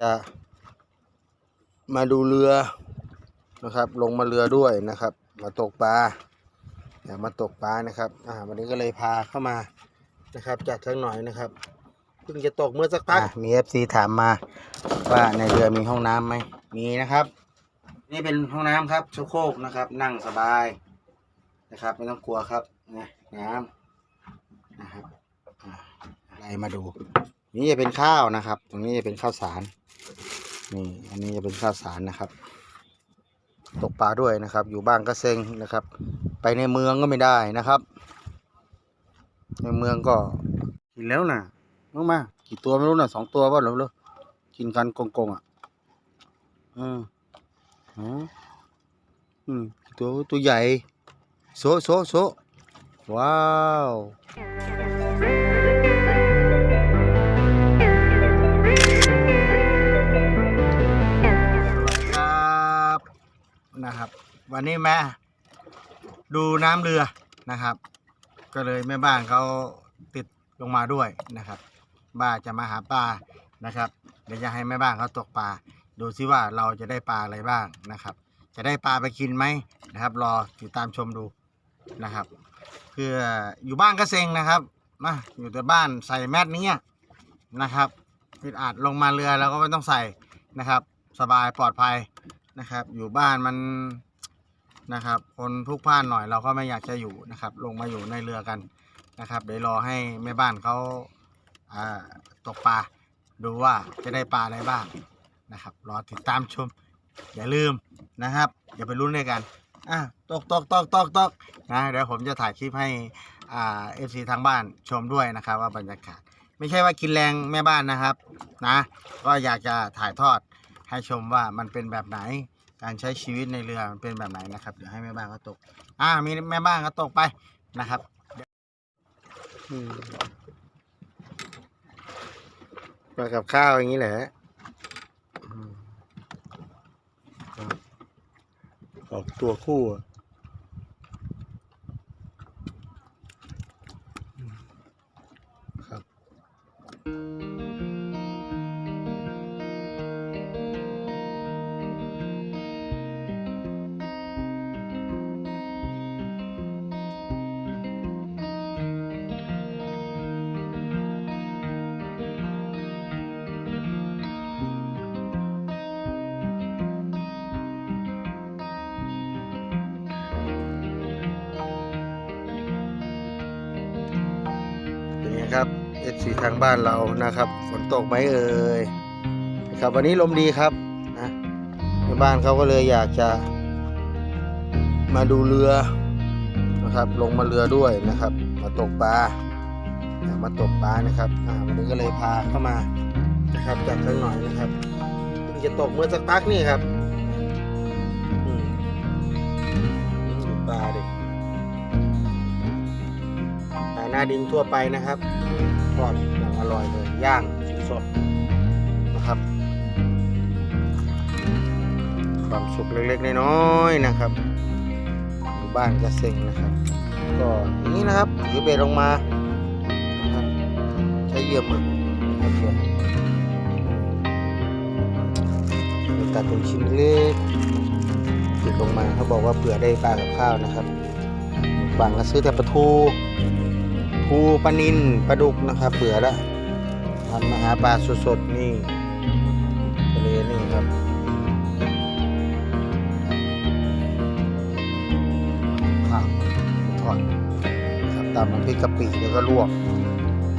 จะมาดูเรือนะครับ ลงมาเรือด้วยนะครับ มาตกปลาอยากมาตกปลานะครับอ่าวันนี้ก็เลยพาเข้ามานะครับจัดสักหน่อยนะครับเพิ่งจะตกเมื่อสักพักมีเอฟซีถามมาว่าในเรือมีห้องน้ำไหมมีนะครับ นี่เป็นห้องน้ำครับชักโครกนะครับ นั่งสบายนะครับ ไม่ต้องกลัวครับนะน้ำนะครับอะไรมาดู นี่จะเป็นข้าวนะครับ ตรงนี้จะเป็นข้าวสาร นี่อันนี้จะเป็นข้าวสารนะครับ ตกปลาด้วยนะครับ อยู่บ้านก็เซ็งนะครับ ไปในเมืองก็ไม่ได้นะครับ ในเมืองก็กินแล้วนะมากมากี่ตัวไม่รู้นะสองตัวว่าหรือเปลยกินกันกงกงๆอะอืมอ๋ออืมตัวตัวใหญ่โซโซโซว้าว วันนี้แม่ดูน้ำเรือนะครับ ก็เลยแม่บ้านเขาติดลงมาด้วยนะครับ บ้าจะมาหาปลานะครับ เดี๋ยวจะให้แม่บ้านเขาตกปลาดูซิว่าเราจะได้ปลาอะไรบ้างนะครับ จะได้ปลาไปกินไหมนะครับ รอติดตามชมดูนะครับคืออยู่บ้านก็เซ็งนะครับมาอยู่แต่บ้านใส่แมสนี้นะครับติดอาดลงมาเรือเราก็ไม่ต้องใส่นะครับ สบายปลอดภัยนะครับ อยู่บ้านมัน นะครับคนพลุกพล่านหน่อยเราก็ไม่อยากจะอยู่นะครับ ลงมาอยู่ในเรือกันนะครับ เดี๋ยวรอให้แม่บ้านเขาอ่าตกปลาดูว่าจะได้ปลาอะไรบ้างนะครับ รอติดตามชม อย่าลืมนะครับอย่าไปลุ้นด้วยกันอะตกตกตกตกตกนะเดี๋ยวผมจะถ่ายคลิปให้อ่าเอฟซีทางบ้านชมด้วยนะครับ ว่าบรรยากาศไม่ใช่ว่ากินแรงแม่บ้านนะครับนะ ก็อยากจะถ่ายทอดให้ชมว่ามันเป็นแบบไหน การใช้ชีวิตในเรือมันเป็นแบบไหนนะครับ เดี๋ยวให้แม่บ้านเขาตก อ่า มีแม่บ้านเขาตกไปนะครับอืมมากับข้าวอย่างนี้แหละอืมครับออกตัวคู่อะ ครับเอซีทางบ้านเรานะครับ ฝนตกไหมเอ่ยครับวันนี้ลมดีครับนะในบ้านเขาก็เลยอยากจะมาดูเรือนะครับ ลงมาเรือด้วยนะครับ มาตกปลาอยากมาตกปลานะครับอ่าวันนี้ก็เลยพาเข้ามานะครับจัดสักหน่อยนะครับเพิ่งจะตกเมื่อสักพักนี่ครับอืมดูปลาดิหาหน้าดินทั่วไปนะครับ ทอดอย่างอร่อยเลยย่างสดๆนะครับ ความสุขเล็กๆน้อยๆนะครับอยู่บ้านกระเซ็งนะครับ ก็อย่างนี้นะครับถือเบ็ดลงมาใช้เยื่อหมึกนะครับเพื่อตัดเป็นชิ้นเล็กติดลงมาเขาบอกว่าเผื่อได้ปลากับข้าวนะครับบางก็ซื้อแต่ปลาทู ปูปลานินปลาดุกนะครับเบื่อแล้วทำมาหาปลาสดๆนี่ทะเลนี่ครับผักทอดนะครับตามน้ำพริกกะปิแล้วก็ลวก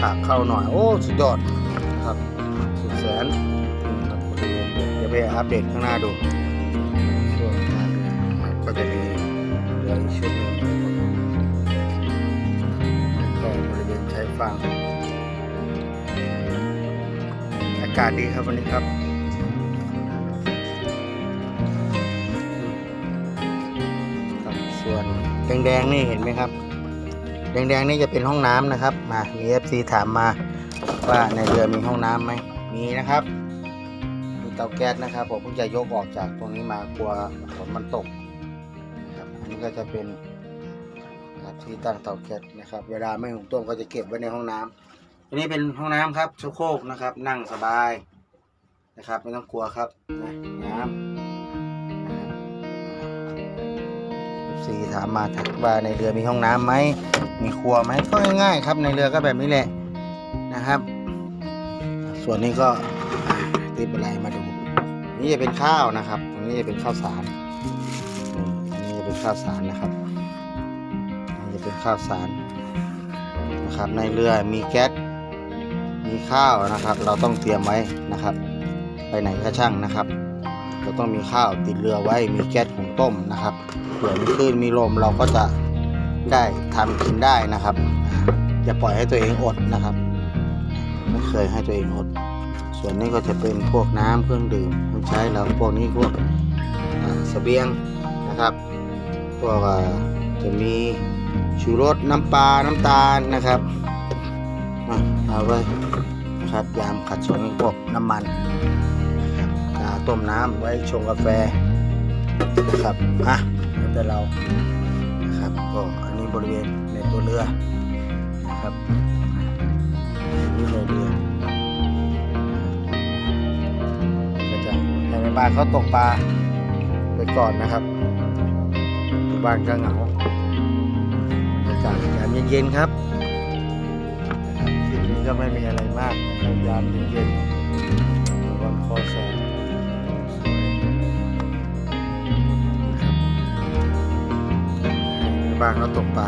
ผักเข้าหน่อย โอ้สุดยอดครับสุดแสนครับเวณเดี๋ยวไปอัปเดตข้างหน้าดูช่วงหน้าเดือนนะครับก็จะมีเรืออีกชุดหนึ่ง ริเวณชายฝั่งอากาศดีครับวันนี้ครับ ส่วนแดงๆนี่เห็นไหมครับ แดงๆนี่จะเป็นห้องน้ำนะครับ มามีเอฟซีถามมาว่าในเรือมีห้องน้ำไหม มีนะครับ มีเตาแก๊สนะครับ ผมเพิ่งจะยกออกจากตรงนี้มากลัวฝนมันตกนะครับ อันนี้ก็จะเป็น ที่ตั้งเตาแก๊สนะครับ เวลาไม่หุงต้มก็จะเก็บไว้ในห้องน้ำอันนี้เป็นห้องน้ำครับชักโครกนะครับ นั่งสบายนะครับ ไม่ต้องกลัวครับนะน้ำสีถามมาถักว่าในเรือมีห้องน้ำไหมมีครัวไหมก็ง่ายๆครับ ในเรือก็แบบนี้แหละนะครับ ส่วนนี้ก็ติดอะไรมาดูนี่จะเป็นข้าวนะครับอันนี้จะเป็นข้าวสารอันนี้จะเป็นข้าวสารนะครับ จะเป็นข้าวสารนะครับในเรือมีแก๊สมีข้าวนะครับ เราต้องเตรียมไว้นะครับ ไปไหนก็ช่างนะครับเราต้องมีข้าวติดเรือไว้มีแก๊สของต้มนะครับเผื่อมีคลื่นมีลมเราก็จะได้ทำกินได้นะครับ อย่าปล่อยให้ตัวเองอดนะครับไม่เคยให้ตัวเองอด ส่วนนี้ก็จะเป็นพวกน้ำเครื่องดื่มเครื่องใช้แล้วพวกนี้พวกเสบียงนะครับพวกจะมี ชูรสน้ำปลาน้ำตาลนะครับเอาไว้นะครับยามขัดสนพวกน้ำมันนะครับต้มน้ำไว้ชงกาแฟนะครับอะแล้วแต่เรานะครับก็อันนี้บริเวณในตัวเรือนะครับนี่ในเรือก็จะให้แม่บ้านเขาตกปลาไปก่อนนะครับที่บ้านก็เหงาากาศยามเย็นๆครับคลิปนี้ก็ไม่มีอะไรมากนะครับยามเย็นๆวังคอแสงนะครับให้แม่บ้านเขาตกปลา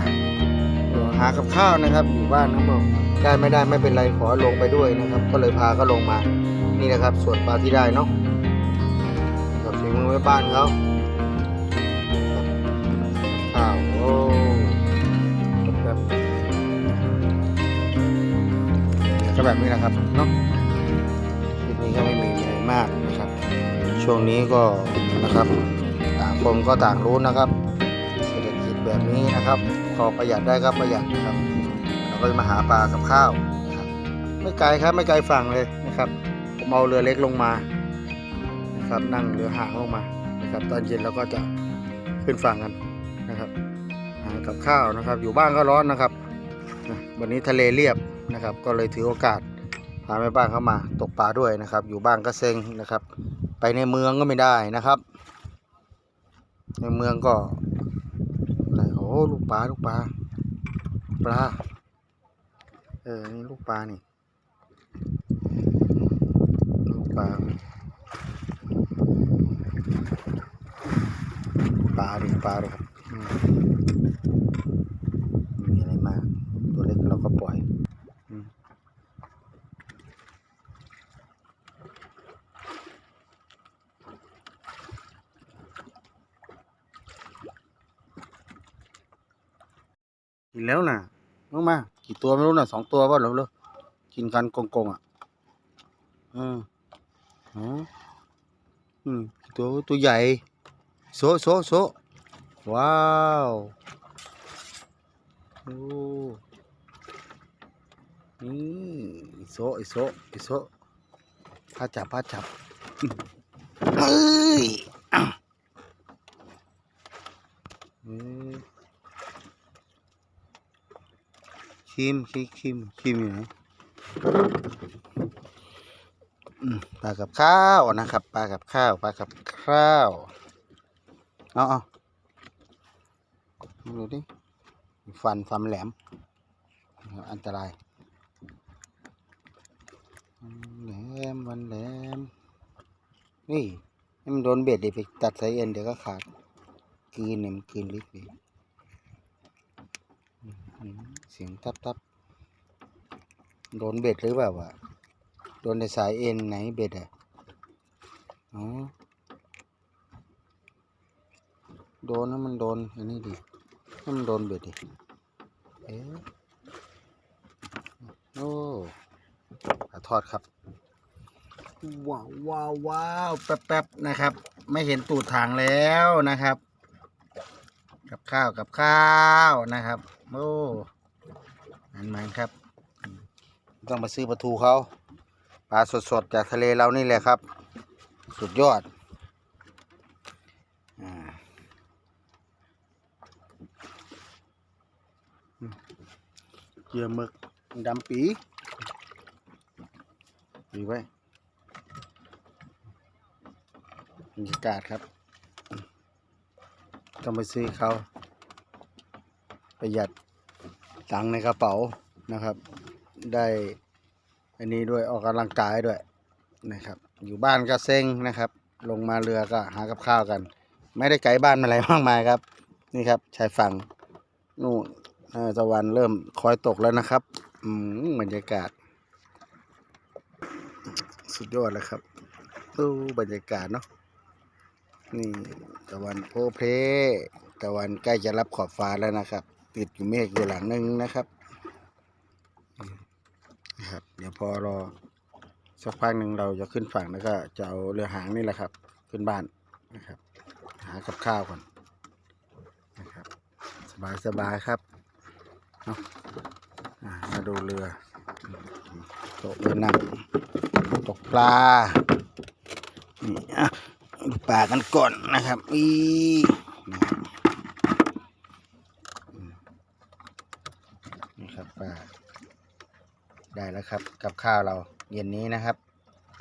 หากับข้าวนะครับ อยู่บ้านเขาบอกได้ไม่ได้ไม่เป็นไรขอลงไปด้วยนะครับ ก็เลยพาเขาลงมา นี่นะครับส่วนปลาที่ได้เนาะกับฝีมือแม่บ้านเขาข้าวโอ้ ก็แบบนี้แหละครับเนาะคลิปนี้ก็ไม่มีอะไรมากนะครับ ช่วงนี้ก็นะครับต่างคนก็ต่างรู้นะครับ เศรษฐกิจแบบนี้นะครับพอประหยัดได้ก็ประหยัดนะครับ เราก็จะมาหาปลากับข้าวนะครับ ไม่ไกลครับไม่ไกลฝั่งเลยนะครับผมเอาเรือเล็กลงมานะครับนั่งเรือหางลงมานะครับตอนเย็นเราก็จะขึ้นฝั่งกันนะครับหากับข้าวนะครับ อยู่บ้านก็ร้อนนะครับวันนี้ทะเลเรียบ นะครับ ก็เลยถือโอกาสพาแม่บ้านเข้ามาตกปลาด้วยนะครับ อยู่บ้านก็เซ็งนะครับ ไปในเมืองก็ไม่ได้นะครับ ในเมืองก็อะไรโอ้ลูกปลาลูกปลาปลาเออนี่ลูกปลานี่ลูกปลาปลาดิปลาเลยครับมีอะไรมากตัวเล็กเราก็ปล่อย นแล้วนะน้องมา กี่ตัวไม่รู้นะสองตัวป่ะหรือเลยกินกันกงๆอะอืมอ๋ออืมตัวตัวใหญ่ โซโซโซว้าวโอ้นี่อีโซโซโซพาจับพาจับเฮ้ยอ้าวเอ้ย คิมคิมคิมคิมอยู่ไหนปลากับข้าวนะครับปลากับข้าวปลากับข้าวเอาเอาดูดิฟันฟันแหลม อันตรายแหลมฟันแหลมนี่มันโดนเบ็ดเดี๋ยวไปตัดสายเอ็นเดี๋ยวก็ขาดกืนเนี่ยมันกืนลึกเลย เสียงทับทับโดนเบ็ดหรือเปล่าวะโดนในสายเอ็นไหนเบ็ดอะอ๋อโดนนะมันโดนอันนี้ดิให้มันโดนเบ็ดดิเอ๊ะโอ้ปลาทอดครับว้าวว้าวว้าวแป๊บๆนะครับ ไม่เห็นตูดทางแล้วนะครับ กับข้าวกับข้าวนะครับ โอ้ นั่นมันครับ ต้องมาซื้อปลาทูเขาปลาสดๆ จากทะเลเรานี่แหละครับ สุดยอดเหยื่อหมึกดำปีดีไว้บรรยากาศครับ ต้องไปซื้อเขาประหยัด ตังในกระเป๋านะครับ ได้อันนี้ด้วยออกกำลังกายด้วยนะครับ อยู่บ้านก็เซ็งนะครับ ลงมาเรือก็หากับข้าวกัน ไม่ได้ไกลบ้านอะไรมากมายครับ นี่ครับชายฝั่งนู่นตะวันเริ่มคอยตกแล้วนะครับอืมบรรยากาศ สุดยอดเลยครับดูบรรยากาศเนาะนี่ตะวันโพเพตะวันใกล้จะรับขอบฟ้าแล้วนะครับ ติดอยู่เมฆอยู่หลังนึงนะครับนะครับ เดี๋ยวพอรอสักพักหนึ่งเราจะขึ้นฝั่งแล้วก็จะเอาเรือหางนี่แหละครับ ขึ้นบ้านนะครับ หากับข้าวก่อนนะครับ สบายสบายครับเนาะอ่ามาดูเรือโต๊ะเรือนั่งตกปลานี่ปลากันก่อนนะครับอีนะครับอืมนี่ครับปลา ได้แล้วครับ กับข้าวเราเย็นนี้นะครับ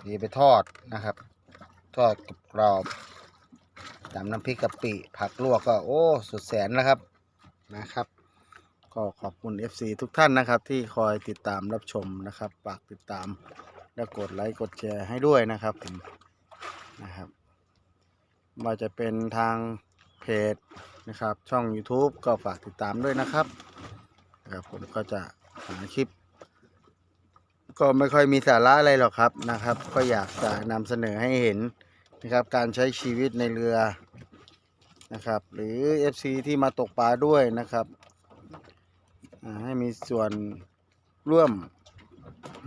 เดี๋ยวไปทอดนะครับ ทอดกรอบตำน้ำพริกกะปิ ผักลวกก็โอ้สุดแสนแล้วครับนะครับ ก็ขอบคุณ FC ทุกท่านนะครับ ที่คอยติดตามรับชมนะครับฝากติดตามและกดไลค์กดแชร์ให้ด้วยนะครับผมนะครับว่าจะเป็นทางเพจนะครับ ช่อง YouTube ก็ฝากติดตามด้วยนะครับนะครับผมก็จะหาคลิป ก็ไม่ค่อยมีสาระอะไรหรอกครับนะครับ ก็อยากจะนำเสนอให้เห็นนะครับ การใช้ชีวิตในเรือนะครับ หรือ FC ที่มาตกปลาด้วยนะครับให้มีส่วนร่วม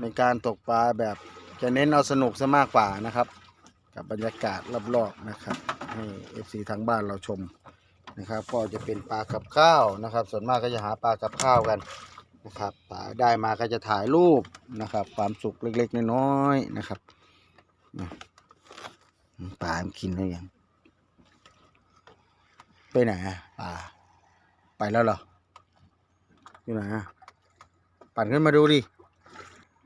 ในการตกปลาแบบจะเน้นเอาสนุกซะมากกว่านะครับ กับบรรยากาศรอบๆนะครับ ให้ FC ทางบ้านเราชมนะครับ ก็จะเป็นปลากับข้าวนะครับ ส่วนมากก็จะหาปลากับข้าวกัน นะครับปลาได้มาก็จะถ่ายรูปนะครับ ความสุขเล็กๆน้อยๆนะครับปลามันกินได้ยังไปไหนอะปลาไปแล้วเหรออยู่ไหนอะปั่นขึ้นมาดูดิ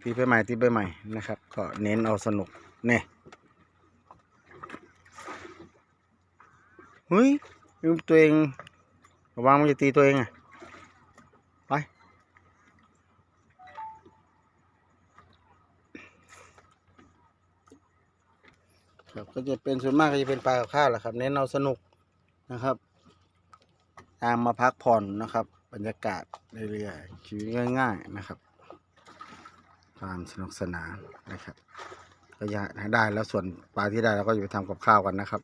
ตีไปใหม่ตีไปใหม่นะครับ ก็เน้นเอาสนุกเนี่ยเฮ้ยลืมตัวเองระวังมันจะตีตัวเองอะ ครับก็จะเป็นส่วนมากก็จะเป็นปลากับข้าวแหละครับ เน้นเอาสนุกนะครับ ตามมาพักผ่อนนะครับ บรรยากาศเรื่อยๆชีวิตง่าย ๆนะครับความสนุกสนานนะครับก็ยาได้แล้วส่วนปลาที่ได้เราก็จะไปทำกับข้าวกันนะครับ